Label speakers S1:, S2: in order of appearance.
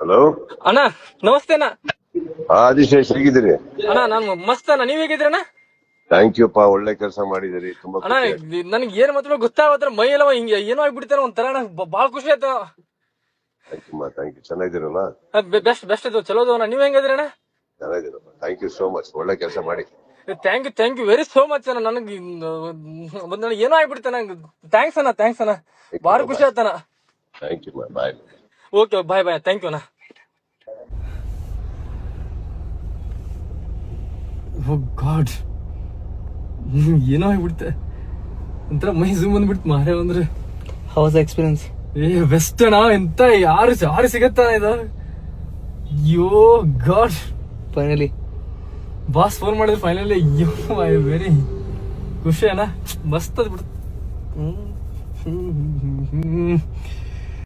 S1: Hello?
S2: ಅಣ್ಣ ನಮಸ್ತೆ ಅಣ್ಣ.
S1: ಆದಿಶೇಷ್ ಹೇಗಿದ್ದೀರಿ?
S2: ಅಣ್ಣ ನಾನು ಮಸ್ತ್ ಅಣ್ಣ. ನೀವ್ ಹೇಗಿದ್ರಣ್ಣ
S1: ಥ್ಯಾಂಕ್ ಯು ಪಾ. ಒಳ್ಳೆ ಕೆಲಸ ಮಾಡಿದಿರಿ ತುಂಬಾ
S2: ಅಣ್ಣ ನನಗೆ ಏನ್ ಮಾತ್ರ ಗೊತ್ತಾಗತ್ರ ಮೈ ಎಲ್ಲ ಹಿಂಗೆ ಏನೋ ಆಗ್ಬಿಡ್ತಾನೆ ಒಂಥರ ಅಣ್ಣ. ಬ- ಬಾಳ ಖುಷಿ ಆಯ್ತು.
S1: ಥ್ಯಾಂಕ್ ಯು ಮಾ. ಥ್ಯಾಂಕ್ ಯು ಚೆನ್ನಾಗಿದ್ದೀರಲ್ಲ?
S2: ಬೆಸ್ಟ್ ಬೆಸ್ಟ್ ಇದು. ಚಲೋ ಅಣ್ಣ. ನೀವ್ ಹೆಂಗದ್ರಣ್ಣ
S1: ಚೆನ್ನಾಗಿದ್ದೀರಪ್ಪ. ಥ್ಯಾಂಕ್ ಯು ಸೋ ಮಚ್ ಒಳ್ಳೆ ಕೆಲಸ ಮಾಡಿ.
S2: Thank you thank you very so much ಅಣ್ಣ. ನನಗೆ ಒಂದ್ ಏನೋ ಆಗ್ಬಿಡ್ತಾನೆ ಥ್ಯಾಂಕ್ಸ್ ಅಣ್ಣ ಥ್ಯಾಂಕ್ಸ್ ಅಣ್ಣ. ಬಾಳ ಖುಷಿ ಆಯ್ತಣ್ಣ
S1: thank you bye bye
S2: okay bye bye thank you ಅಣ್ಣ ಓ ಗಾಡ್ ಏನೋ ಆಗ್ಬಿಡ್ತೆ ಒಂಥರ ಮೈ ಝೂಮ್ ಬಂದ್ಬಿಡ್ತು ಮಾರೇ ಅಂದ್ರೆ.
S3: House experience experience?
S2: ಏ ಬೆಸ್ಟ್ ಅಣ್ಣ ಎಂತ? ಯಾರು ಯಾರು ಸಿಗತ್ತ ಇದು? ಅಯ್ಯೋ ಗಾಡ್
S3: ಫೈನಲಿ
S2: ಬಾಸ್ ಫೋನ್ ಮಾಡಿದ್ರೆ ಫೈನಲಿ ಅಯ್ಯೋ ಐ ವೆರಿ ಖುಷಿ ಅಣ್ಣ ಮಸ್ತ್ ಅದ್ ಬಿಡ್ತು